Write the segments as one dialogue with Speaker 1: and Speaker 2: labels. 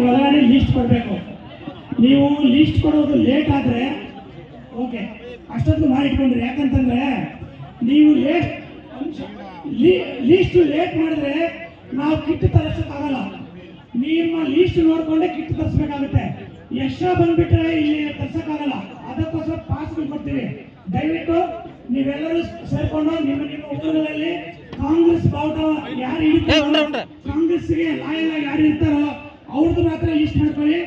Speaker 1: ಒಳಗಡೆ ಲಿಸ್ಟ್ ಕೊಡಬೇಕು. ನೀವು ಲಿಸ್ಟ್ ಕೊಡೋದು ಲೇಟ್ ಆದರೆ ಓಕೆ ಅಷ್ಟೊತ್ತು ಮಾಡಿಟ್ಕೊಂಡ್ರಿ. ಯಾಕಂತಂದ್ರೆ ನೀವು ಲೇಟ್ ಲೀಸ್ಟ್ ಲೇಟ್ ಮಾಡಿದ್ರೆ ನಾವು ಕಿಟ್ ತರಿಸೋಕ್ಕಾಗಲ್ಲ. ನಿಮ್ಮ ಲೀಸ್ಟ್ ನೋಡ್ಕೊಂಡೆ ಕಿಟ್ ತರಿಸ್ಬೇಕಾಗುತ್ತೆ. ಎಕ್ಸ್ಟ್ರಾ ಬಂದ್ಬಿಟ್ರೆ ಇಲ್ಲಿ ತರ್ಸೋಕ್ಕಾಗಲ್ಲ. ಅದಕ್ಕೋಸ್ಕರ ಪಾಸ್ಗಳು ಕೊಡ್ತೀವಿ. ದಯವಿಟ್ಟು ನೀವೆಲ್ಲರೂ ಸೇರ್ಕೊಂಡು ನಿಮ್ಮ ನಿಮ್ಮ ಉದ್ಯೋಗದಲ್ಲಿ ಕಾಂಗ್ರೆಸ್ ಬಾವುಟ ಯಾರು ಇರ್ತಾರೋ ಕಾಂಗ್ರೆಸ್ಗೆ ಲಾಯಲ್ ಆಗಿ ಯಾರು ಇರ್ತಾರೋ ಅವ್ರದ್ದು ಮಾತ್ರ ಲಿಸ್ಟ್ ಮಾಡ್ಕೊಳ್ಳಿ.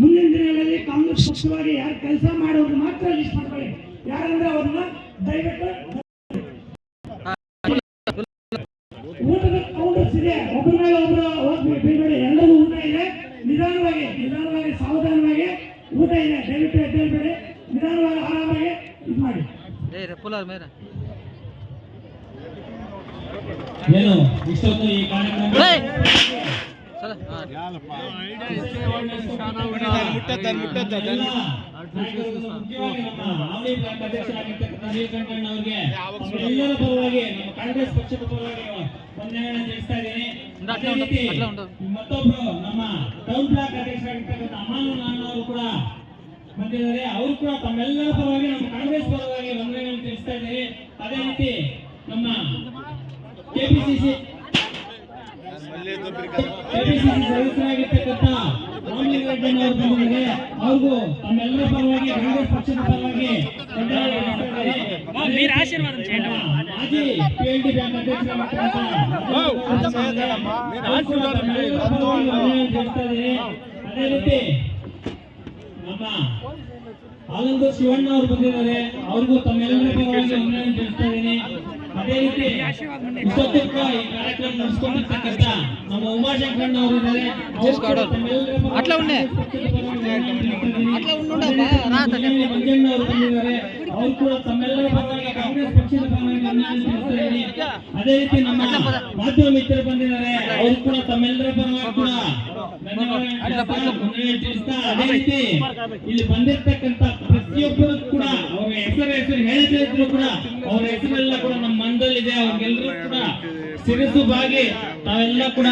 Speaker 1: ಮುಂದಿನ ದಿನಗಳಲ್ಲಿ ಕಾಂಗ್ರೆಸ್ ಪಕ್ಷವಾಗಿ ಯಾರು ಕೆಲಸ ಮಾಡೋರು ಮಾತ್ರ ಲಿಸ್ಟ್ ಮಾಡ್ಕೊಳ್ಳಿ. ಯಾರಂದ್ರೆ ಅವ್ರನ್ನ ದಯವಿಟ್ಟು ಊಟದ ಕೌಂಟರ್ಸ್ ಇದೆ. ಒಬ್ಬರ ಮೇಲೆ ಒಬ್ಬರು ಹೋಗ್ಬೇಕು ಎಲ್ಲರೂ ಊಟ ಇದೆ. ನಿಧಾನವಾಗಿ ನಿಧಾನವಾಗಿ ಸಾವಧಾನವಾಗಿ ಊಟ ಇದೆ. ದಯವಿಟ್ಟು ಎದ್ದೇಳ್ಬೇಡಿ. ನಿಧಾನವಾಗಿ ಆರಾಮಾಗಿ ಇದು ಮಾಡಿ.
Speaker 2: ಏನು ಇಷ್ಟೊತ್ತು ಈ ಕಾರ್ಯಕ್ರಮ ಎಲ್ಲರ ಪರವಾಗಿ ನಮ್ಮ ಕಾಂಗ್ರೆಸ್ ಪಕ್ಷದ ಪರವಾಗಿ ವಂದನೆಗಳನ್ನ ತಿಳಿಸ್ತಾ ಇದ್ದೀನಿ ನಮ್ಮ ಟೌನ್ ಬ್ಲಾಕ್ ಅಧ್ಯಕ್ಷರಾಗಿರ್ತಕ್ಕಂಥ ಅಮಾನು ನಾನ್ ಅವರು ಕೂಡ ಬಂದಿದ್ದಾರೆ ಅವರು ಕೂಡ ತಮ್ಮೆಲ್ಲರ ಪರವಾಗಿ ನಮ್ಮ ಕಾಂಗ್ರೆಸ್ ಪರವಾಗಿ ವಂದನೆಗಳನ್ನು ತಿಳಿಸ್ತಾ ಇದ್ದೀನಿ ಅದೇ ರೀತಿ ನಮ್ಮ ಕೆಪಿಸಿಸಿ ಕೆಪಿಸಿಸಿ ಸದಸ್ಯರಾಗಿರ್ತಕ್ಕಂಥ ರಾಮಲಿಂಗ ರೆಡ್ಡಿ ಅವರು ಬಂದಿದ್ದಾರೆ ಅವ್ರಿಗೂ ತಮ್ಮೆಲ್ಲರ ಪರವಾಗಿ ಕಾಂಗ್ರೆಸ್ ಪಕ್ಷದ ಪರವಾಗಿ
Speaker 3: ಮಾಜಿ ಪಿ
Speaker 2: ಎಲ್ ಡಿ ಬ್ಯಾಂಕ್ ಅಧ್ಯಕ್ಷರಾಗಿರ್ತಕ್ಕಂಥ ಅದೇ ರೀತಿ ನಮ್ಮ ಹಾಲಂದ ಶಿವಣ್ಣ ಅವರು ಬಂದಿದ್ದಾರೆ. ಅವ್ರಿಗೂ ತಮ್ಮೆಲ್ಲರ ಪರವಾಗಿ ಅಭಿನಂದನೆ ತಿಳಿಸ್ತಾ ಇದ್ದೀನಿ. ಅದೇ ರೀತಿ ಇಪ್ಪತ್ತು ಕೂಡ ಈ ಕಾರ್ಯಕ್ರಮ ನಡೆಸ್ಕೊಂಡಿರ್ತಕ್ಕಂಥ ನಮ್ಮ ಉಮಾಶಂಕರಣ್ಣ ಅವರು ಇದ್ದಾರೆ.
Speaker 3: ಅಟ್ಲ ಉಣ್ಣೆ.
Speaker 2: ಮಂಜಣ್ಣ ಅವರು ಬಂದಿದ್ದಾರೆ. ಅವ್ರು ಕೂಡ ತಮ್ಮೆಲ್ಲರ ಪರವಾಗಿ ಕಾಂಗ್ರೆಸ್ ಪಕ್ಷದ ಪರವಾಗಿ ವಂದನೆಯನ್ನು ಅದೇ ರೀತಿ ನಮ್ಮ ಮಾಧ್ಯಮ ಮಿತ್ರರು ಬಂದಿದ್ದಾರೆ. ಅವ್ರು ಕೂಡ ತಮ್ಮೆಲ್ಲರ ಪರವಾಗಿ ಕೂಡ ಧನ್ಯವಾದ ತಿಳಿಸ್ತಾ, ತಿಳಿಸ್ತಾ ಅದೇ. ರೀತಿ ಇಲ್ಲಿ ಬಂದಿರ್ತಕ್ಕಂಥ ಪ್ರತಿಯೊಬ್ಬರು ಅವರ ಹೆಸರು ಹೇಳದೇ ಇದ್ರು ಕೂಡ, ಅವರ ಹೆಸರೆಲ್ಲ ಕೂಡ ನಮ್ಮ ಮನದಲ್ಲಿದೆ ಅವ್ರಿಗೆಲ್ಲರೂ ಕೂಡ ಶಿರಸು ಬಾಗಿ ತಾವೆಲ್ಲ ಕೂಡ.